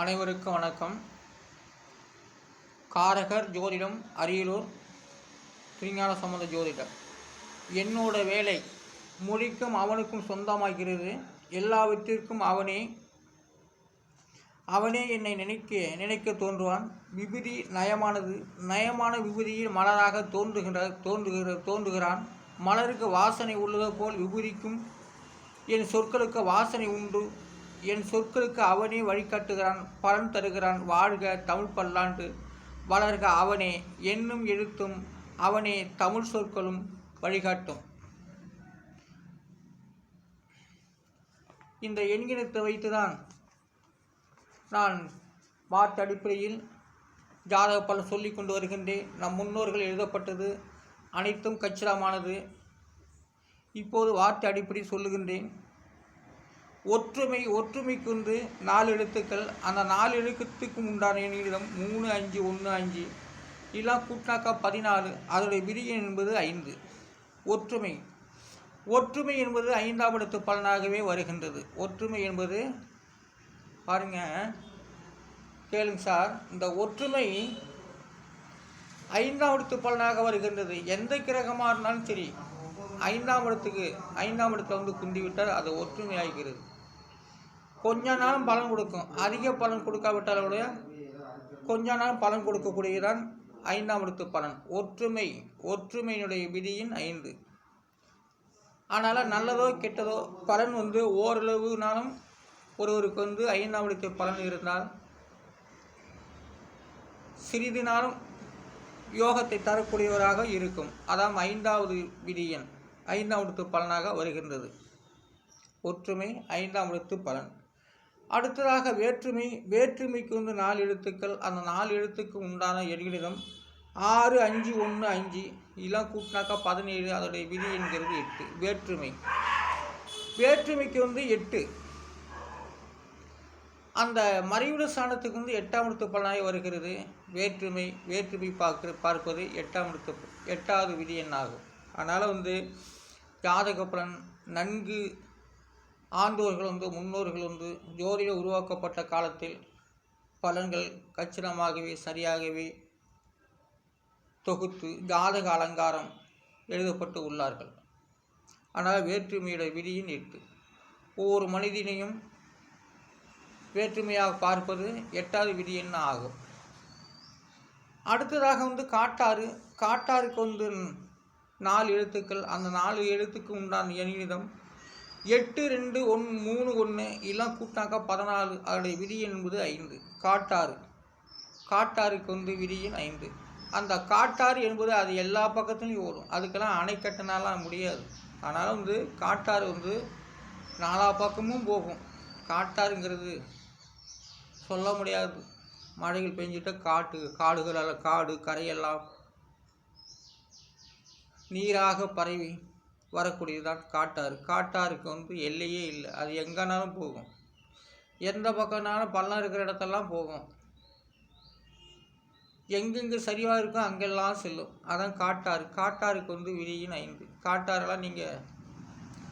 அனைவருக்கும் வணக்கம். காரகர் ஜோதிடம் அரியலூர் திருஞான சம்பந்த ஜோதிடம். என்னோட வேலை மொழிக்கும் அவனுக்கும் சொந்தமாகிறது. எல்லாவற்றிற்கும் அவனே அவனே என்னை நினைக்க நினைக்க தோன்றுவான். விபூதி நயமானது நயமான விபூதியில் மலராக தோன்றுகின்ற தோன்றுகிற தோன்றுகிறான். மலருக்கு வாசனை உள்ளது போல் விபூதிக்கும் என் சொற்களுக்கு வாசனை உண்டு. என் சொற்களுக்கு அவனே வழிகாட்டுகிறான் பலன் தருகிறான் வாழ்க தமிழ் பல்லாண்டு. வளர்க அவனே என்னும் எழுத்தும் அவனே தமிழ் சொற்களும் வழிகாட்டும். இந்த எண்கிணத்தை வைத்துதான் நான் வார்த்தை அடிப்படையில் ஜாதக பலன் சொல்லி கொண்டு வருகின்றேன். நம் முன்னோர்கள் எழுதப்பட்டது அனைத்தும் கச்சிதமானது. இப்போது வார்த்தை அடிப்படை சொல்லுகின்றேன். ஒற்றுமை ஒற்றுமைக்குன்று நாலு எழுத்துக்கள். அந்த நாலு எழுத்துக்கும் உண்டான எண்ணிடம் மூணு அஞ்சு ஒன்று அஞ்சு. இதெல்லாம் கூட்டினாக்கா பதினாலு அதோடைய விரியன் என்பது ஐந்து. ஒற்றுமை. ஒற்றுமை என்பது ஐந்தாம் இடத்து பலனாகவே வருகின்றது. ஒற்றுமை என்பது பாருங்க கேளுங்க சார். இந்த ஒற்றுமை ஐந்தாம் இடத்து பலனாக வருகின்றது. எந்த கிரகமாக இருந்தாலும் சரி ஐந்தாம் இடத்துக்கு ஐந்தாம் இடத்துல வந்து குந்திவிட்டால் அது ஒற்றுமை ஆகிறது கொஞ்ச நாளும் பலன் கொடுக்கும். அதிக பலன் கொடுக்காவிட்டால் கூட கொஞ்ச நாள் பலன் கொடுக்கக்கூடியதான் ஐந்தாம் இடத்து பலன். ஒற்றுமை ஒற்றுமையினுடைய விதியின் ஐந்து. அதனால் நல்லதோ கெட்டதோ பலன் வந்து ஓரளவுனாலும் ஒருவருக்கு வந்து ஐந்தாம் இடத்து பலன் இருந்தால் சிறிது நாளும் யோகத்தை தரக்கூடியவராக இருக்கும். அதாம் ஐந்தாவது விதியன். ஐந்தாம் இடத்து பலனாக வருகின்றது. ஒற்றுமை ஐந்தாம் இடத்து பலன். அடுத்ததாக வேற்றுமை வேற்றுமைக்கு வந்து நாலு எழுத்துக்கள். அந்த நாலு எழுத்துக்கு உண்டான எண்களிடம் ஆறு அஞ்சு ஒன்று அஞ்சு இதெல்லாம் கூட்டினாக்கா பதினேழு அதோடைய விதி என்கிறது எட்டு. வேற்றுமை. வேற்றுமைக்கு வந்து எட்டு. அந்த மறைவிட ஸ்தானத்துக்கு வந்து எட்டாம் இடத்து பலனாக வருகிறது. வேற்றுமை வேற்றுமை பார்க்க பார்ப்பது எட்டாம் இடத்து எட்டாவது விதி எண்ணாகும். அதனால் வந்து ஜாதகப்பலன் நன்கு ஆண்டோர்கள் வந்து முன்னோர்கள் வந்து ஜோதிட உருவாக்கப்பட்ட காலத்தில் பலன்கள் கச்சிதமாகவே சரியாகவே தொகுத்து ஜாதக அலங்காரம் எழுதப்பட்டு உள்ளார்கள். ஆனால் வேற்றுமையுடைய விதியின் எட்டு ஒவ்வொரு மனிதனையும் வேற்றுமையாக பார்ப்பது எட்டாவது விதி என்ன ஆகும்? அடுத்ததாக வந்து காட்டாறு காட்டாருக்கு வந்து நாலு எழுத்துக்கள். அந்த நாலு எழுத்துக்கு உண்டான எண்ணிதம் எட்டு ரெண்டு ஒன் மூணு ஒன்று எல்லாம் கூட்டாக்கா பதினாலு அதனுடைய விதி என்பது ஐந்து. காட்டாறு. காட்டாருக்கு வந்து விதியின் ஐந்து. அந்த காட்டாறு என்பது அது எல்லா பக்கத்துலையும் ஓடும். அதுக்கெல்லாம் அணை கட்டினாலாம் முடியாது. அதனால் வந்து காட்டாறு வந்து நாலா பக்கமும் போகும். காட்டாறுங்கிறது சொல்ல முடியாது. மழைகள் பெஞ்சிட்ட காட்டு காடுகள் காடு கரையெல்லாம் நீராக பரவி வரக்கூடியதான் காட்டாறு. காட்டாருக்கு வந்து எல்லையே இல்லை. அது எங்கேனாலும் போகும். எந்த பக்கம்னாலும் பள்ளம் இருக்கிற இடத்தெல்லாம் போகும். எங்கெங்கே சரிவாக இருக்கோ அங்கெல்லாம் செல்லும். அதான் காட்டாறு. காட்டாருக்கு வந்து விரியின் ஐந்து. காட்டாரெல்லாம் நீங்கள்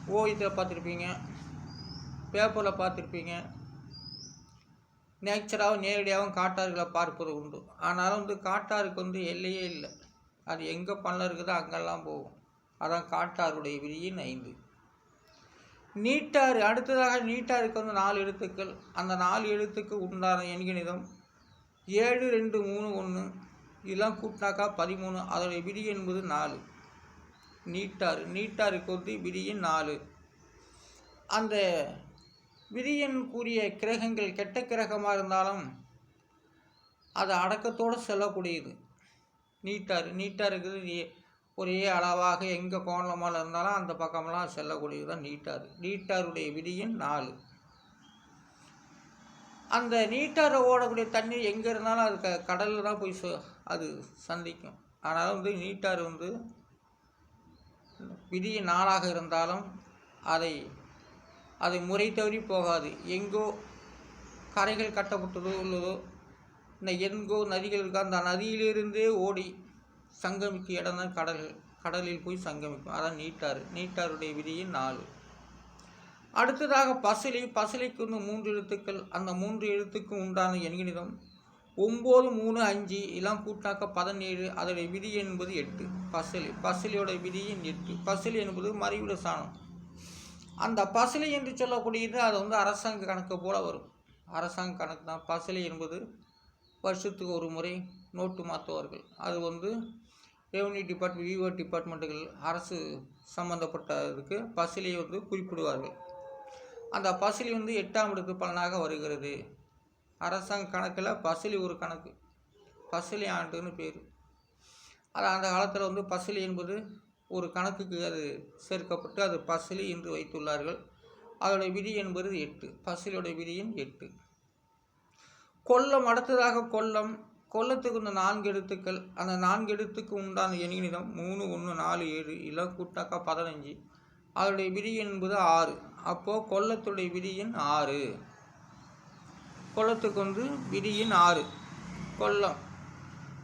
ஓவியத்தில் பார்த்துருப்பீங்க. பேப்பரில் பார்த்துருப்பீங்க. நேச்சராகவும் நேரடியாகவும் காட்டாறுகளை பார்ப்பது உண்டு. ஆனாலும் வந்து காட்டாருக்கு வந்து எல்லையே இல்லை. அது எங்கே பள்ளம் இருக்குதோ அங்கெல்லாம் போகும். அதான் காட்டாருடைய விதியின் ஐந்து. நீட்டாறு அடுத்ததாக நீட்டாருக்கு வந்து நாலு எழுத்துக்கள். அந்த நாலு எழுத்துக்கு உண்டான எண்கணிதம் ஏழு ரெண்டு மூணு ஒன்று இதெல்லாம் கூட்டினாக்கா பதிமூணு அதோடைய விதி என்பது நாலு. நீட்டாறு நீட்டாருக்கு வந்து விதியின் நாலு. அந்த விதியன் கூறிய கிரகங்கள் கெட்ட கிரகமாக இருந்தாலும் அது அடக்கத்தோடு செல்லக்கூடியது. நீட்டார் நீட்டாக இருக்குது. ஒரே அளவாக எங்கே கோணமாக இருந்தாலும் அந்த பக்கமெல்லாம் செல்லக்கூடியது தான் நீட்டார். நீட்டாருடைய விதியின் நாலு. அந்த நீட்டாரை ஓடக்கூடிய தண்ணி எங்கே இருந்தாலும் அது க கடலில் தான் போய் அது சந்திக்கும். அதனால் வந்து நீட்டார் வந்து விதியின் நாளாக இருந்தாலும் அதை அதை முறை தவறி போகாது. எங்கோ கரைகள் கட்டப்பட்டதோ உள்ளதோ இந்த எங்கோ நதிகள் இருக்கா அந்த நதியிலிருந்தே ஓடி சங்கமிக்கும் இடம் தான் கடல். கடலில் போய் சங்கமிக்கும். அதான் நீட்டாறு. நீட்டாருடைய விதியின் நாலு. அடுத்ததாக பசிலி. பசிலிக்கு வந்து மூன்று எழுத்துக்கள். அந்த மூன்று எழுத்துக்கும் உண்டான எண்கணிதம் ஒம்பது மூணு அஞ்சு எல்லாம் கூட்டாக்க பதினேழு. அதோடைய விதி என்பது எட்டு. பசிலி. பசிலியோட விதியின் எட்டு. பசிலி என்பது மறைவிட சாணம். அந்த பசிலி என்று சொல்லக்கூடியது அது வந்து அரசாங்க கணக்கு போல வரும். அரசாங்க கணக்கு தான். பசிலி என்பது வருஷத்துக்கு ஒரு முறை நோட்டு மாற்றுவார்கள். அது வந்து ரெவன்யூ டிபார்ட்மெண்ட் விஓ டிபார்ட்மெண்ட்டுகள் அரசு சம்மந்தப்பட்டதுக்கு பசிலியை வந்து குறிப்பிடுவார்கள். அந்த பசிலி வந்து எட்டாம் இடத்து பலனாக வருகிறது. அரசாங்க கணக்கில் பசிலி ஒரு கணக்கு. பசிலி ஆண்டுன்னு பேர். அது அந்த காலத்தில் வந்து பசிலி என்பது ஒரு கணக்குக்கு அது சேர்க்கப்பட்டு அது பசிலி என்று வைத்துள்ளார்கள். அதோடைய விதி என்பது எட்டு. பசிலியோட விதியின் எட்டு. கொல்லம் அடுத்ததாக கொல்லம். கொல்லத்துக்கு இந்த நான்கு எழுத்துக்கள். அந்த நான்கு எழுத்துக்கு உண்டான எண்ணிடம் மூணு ஒன்று நாலு ஏழு இல்லை கூட்டாக்கா பதினஞ்சு. அதனுடைய விதி என்பது ஆறு. அப்போது கொல்லத்துடைய விதியின் ஆறு. கொல்லத்துக்கு வந்து விதியின் ஆறு. கொல்லம்.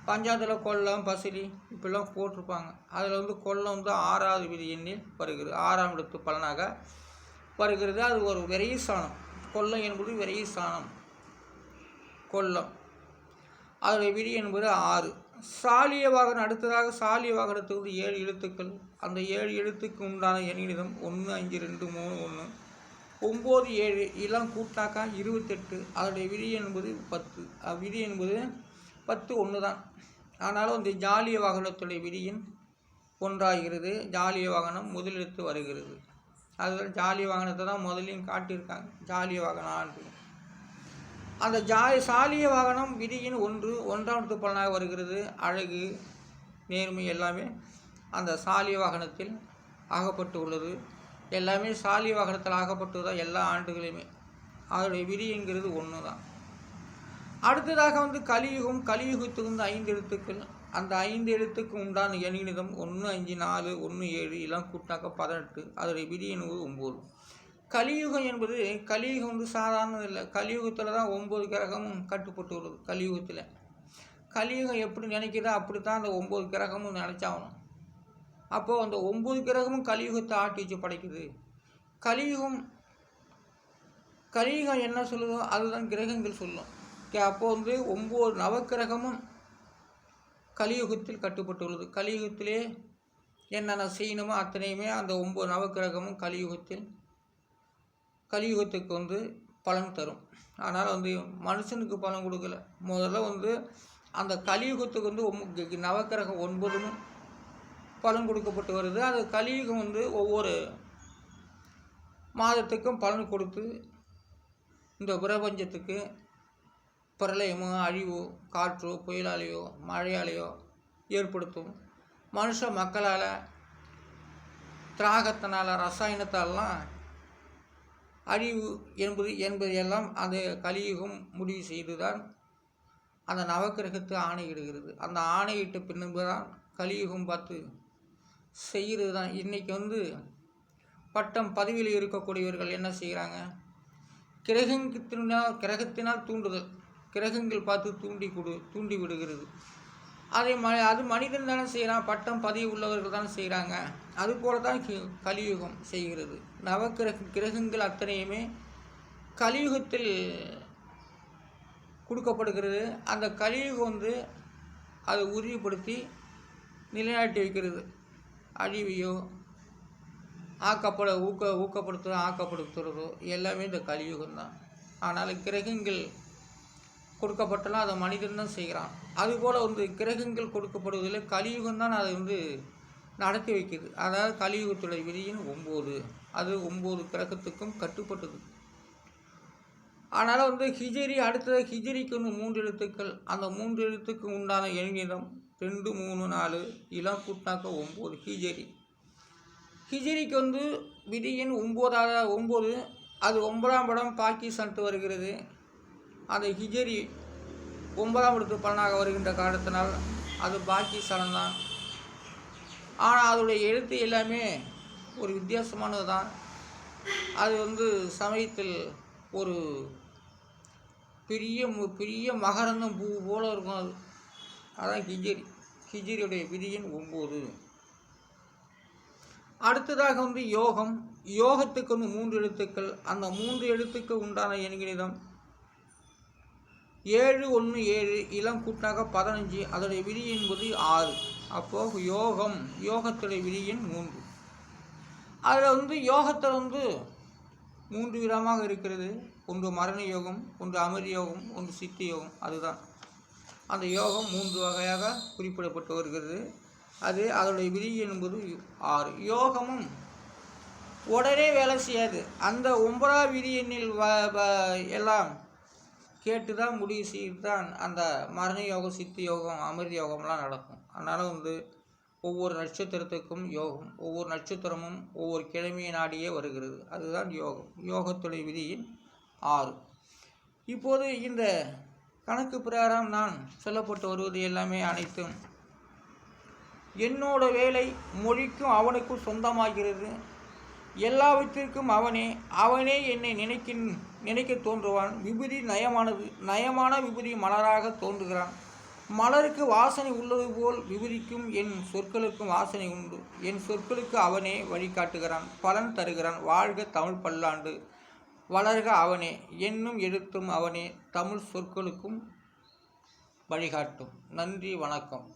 பஞ்சாயத்தில் கொல்லம் பசிலி இப்படிலாம் போட்டிருப்பாங்க. அதில் வந்து கொல்லம் வந்து ஆறாவது விதி எண்ணில் வருகிறது. ஆறாம் இடத்து பலனாக வருகிறது. அது ஒரு விரைய சாணம். கொல்லம் என்பது விரைய சாணம். கொல்லம். அதோடைய விதி என்பது ஆறு. சாலிய வாகனம் அடுத்ததாக சாலிய வாகனத்துக்கு வந்து ஏழு எழுத்துக்கள். அந்த ஏழு எழுத்துக்கு உண்டான எண்ணிடம் ஒன்று அஞ்சு ரெண்டு மூணு ஒன்று ஒம்பது ஏழு இதெல்லாம் கூட்டாக்கா இருபத்தெட்டு. அதோடைய விதி என்பது பத்து. விதி என்பது பத்து ஒன்று தான். ஆனாலும் இந்த ஜாலிய வாகனத்துடைய விதியின் ஒன்றாகிறது. ஜாலிய வாகனம் முதலெடுத்து வருகிறது. அதுதான் ஜாலிய வாகனத்தை தான் முதலையும் காட்டியிருக்காங்க. ஜாலிய வாகனம் அந்த ஜாய் சாலிய வாகனம் விதியின் ஒன்று ஒன்றாம் பலனாக வருகிறது. அழகு நேர்மை எல்லாமே அந்த சாலிய வாகனத்தில் ஆகப்பட்டு உள்ளது எல்லாமே சாலிய வாகனத்தில் ஆகப்பட்டு தான் எல்லா ஆண்டுகளையுமே அதனுடைய விதிங்கிறது ஒன்று தான் அடுத்ததாக வந்து கலியுகம் கலியுகத்துக்கு வந்து ஐந்து எழுத்துக்கள். அந்த ஐந்து எழுத்துக்கு உண்டான எண்ணிதம் ஒன்று அஞ்சு நாலு ஒன்று ஏழு எல்லாம் கூட்டாக்க பதினெட்டு. அதோடைய விதி என்பது ஒம்பது கலியுகம் என்பது கலியுகம் வந்து சாதாரணது இல்லை. கலியுகத்தில் தான் ஒம்பது கிரகமும் கட்டுப்பட்டு வருது கலியுகத்தில். கலியுகம் எப்படி நினைக்கிறதோ அப்படி தான் அந்த ஒம்பது கிரகமும் நினச்சாகணும். அப்போது அந்த ஒம்பது கிரகமும் கலியுகத்தை ஆட்டி வச்சு படைக்குது. கலியுகம் கலியுகம் என்ன சொல்லுதோ அதுதான் கிரகங்கள் சொல்லும். அப்போது வந்து ஒம்பது நவக்கிரகமும் கலியுகத்தில் கட்டுப்பட்டுள்ளது கலியுகத்திலே என்னென்ன செய்யணுமோ அத்தனையுமே அந்த ஒம்பது நவக்கிரகமும் கலியுகத்தில் கலியுகத்துக்கு வந்து பலன் தரும். ஆனால் வந்து மனுஷனுக்கு பலன் கொடுக்கல. முதல்ல வந்து அந்த கலியுகத்துக்கு வந்து நவக்கிரகம் ஒன்பதும் பலன் கொடுக்கப்பட்டு வருது. அது கலியுகம் வந்து ஒவ்வொரு மாதத்துக்கும் பலன் கொடுத்து இந்த பிரபஞ்சத்துக்கு பிரளயமோ அழிவோ காற்றோ புயலாலேயோ மழையாலேயோ ஏற்படுத்தும். மனுஷ மக்களால் திராகத்தினால் ரசாயனத்தாலெலாம் அழிவு என்பது என்பதையெல்லாம் அந்த கலியுகம் முடிவு செய்து தான் அந்த நவக்கிரகத்து ஆணையிடுகிறது அந்த ஆணையிட்ட பின்பு தான் கலியுகம் பார்த்து செய்கிறது தான் இன்றைக்கி வந்து பட்டம் பதவியில் இருக்கக்கூடியவர்கள் என்ன செய்கிறாங்க? கிரகத்தினால் கிரகத்தினால் தூண்டுதல் கிரகங்கள் பார்த்து தூண்டி கொடு தூண்டி விடுகிறது. அதை ம அது மனிதன் தானே செய்கிறான் பட்டம் பதவி உள்ளவர்கள் தானே செய்கிறாங்க அது போல தான் கலியுகம் செய்கிறது. நவக்கிரக கிரகங்கள் அத்தனையுமே கலியுகத்தில் கொடுக்கப்படுகிறது. அந்த கலியுகம் வந்து அதை உறுதிப்படுத்தி நிலைநாட்டி வைக்கிறது. அழிவையோ ஆக்கப்பட ஊக்க ஊக்கப்படுத்துகிறதோ ஆக்கப்படுத்துகிறதோ எல்லாமே இந்த கலியுகம் தான் ஆனால் கிரகங்கள் கொடுக்கப்பட்டலாம் அதை மனிதன் தான் செய்கிறான். அதுபோல் வந்து கிரகங்கள் கொடுக்கப்படுவதில் கலியுகம் தான் அதை வந்து நடத்தி வைக்குது. அதாவது கலியுகத்துடைய விதியின் ஒம்பது. அது ஒம்பது கிரகத்துக்கும் கட்டுப்பட்டது. அதனால் வந்து ஹிஜரி அடுத்தது ஹிஜரிக்கு வந்து மூன்று எழுத்துக்கள். அந்த மூன்று எழுத்துக்கு உண்டான எண்ணிடம் ரெண்டு மூணு நாலு இளம் கூட்டாக்க ஒம்பது ஹிஜரி. ஹிஜரிக்கு வந்து விதியின் ஒம்போதாவது ஒம்பது அது ஒன்பதாம் படம் பாகிஸ்தான்ட்டு வருகிறது. அந்த ஹிஜரி ஒன்பதாம் இடத்து பலனாக வருகின்ற காரணத்தினால் அது பாக்கி தான் ஆனால் அதோடைய எழுத்து எல்லாமே ஒரு வித்தியாசமானது தான் அது வந்து சமயத்தில் ஒரு பெரிய பெரிய மகரந்தம் பூ போல் இருக்கும் அது. அதான் கிஜரி கிஜரியுடைய விதியின் ஒம்பது. அடுத்ததாக வந்து யோகம். யோகத்துக்கு வந்து மூன்று எழுத்துக்கள். அந்த மூன்று எழுத்துக்கு உண்டான எண்கிணிதம் ஏழு ஒன்று ஏழு இளம் கூட்டாக பதினஞ்சு அதோடைய விதி என்பது ஆறு. அப்போது யோகம் யோகத்துடைய விதி எண் மூன்று. அதில் வந்து யோகத்தில் வந்து மூன்று விதமாக இருக்கிறது. ஒன்று மரண யோகம் ஒன்று அமிர்த யோகம் ஒன்று சித்தி யோகம் அதுதான். அந்த யோகம் மூன்று வகையாக குறிப்பிடப்பட்டு வருகிறது. அது அதனுடைய விதி என்பது ஆறு. யோகமும் உடனே வேலை செய்யாது. அந்த ஒன்பதாம் விதி எண்ணில் வ- எல்லாம் கேட்டு தான் முடிவு செய்து தான் அந்த மரண யோகம் சித்து யோகம் அமிர்த யோகம்லாம் நடக்கும். அதனால் வந்து ஒவ்வொரு நட்சத்திரத்துக்கும் யோகம் ஒவ்வொரு நட்சத்திரமும் ஒவ்வொரு கிழமையை நாடியே வருகிறது. அதுதான் யோகம். யோகத்துடைய விதியின் ஆறு. இப்போது இந்த கணக்கு பிரகாரம் நான் சொல்லப்பட்டு வருவது எல்லாமே அனைத்தும் என்னோட வேலை மொழிக்கும் அவனுக்கும் சொந்தமாகிறது. எல்லாவற்றிற்கும் அவனே அவனே என்னை நினைக்கின் நினைக்க தோன்றுவான். விபூதி நயமானது நயமான விபூதி மலராக தோன்றுகிறான். மலருக்கு வாசனை உள்ளது போல் விபூதிக்கும் என் சொற்களுக்கும் வாசனை உண்டு. என் சொற்களுக்கு அவனே வழிகாட்டுகிறான் பலன் தருகிறான். வாழ்க தமிழ் பல்லாண்டு. வளர்க அவனே என்னும் எழுத்தும் அவனே தமிழ் சொற்களுக்கும் வழிகாட்டும். நன்றி வணக்கம்.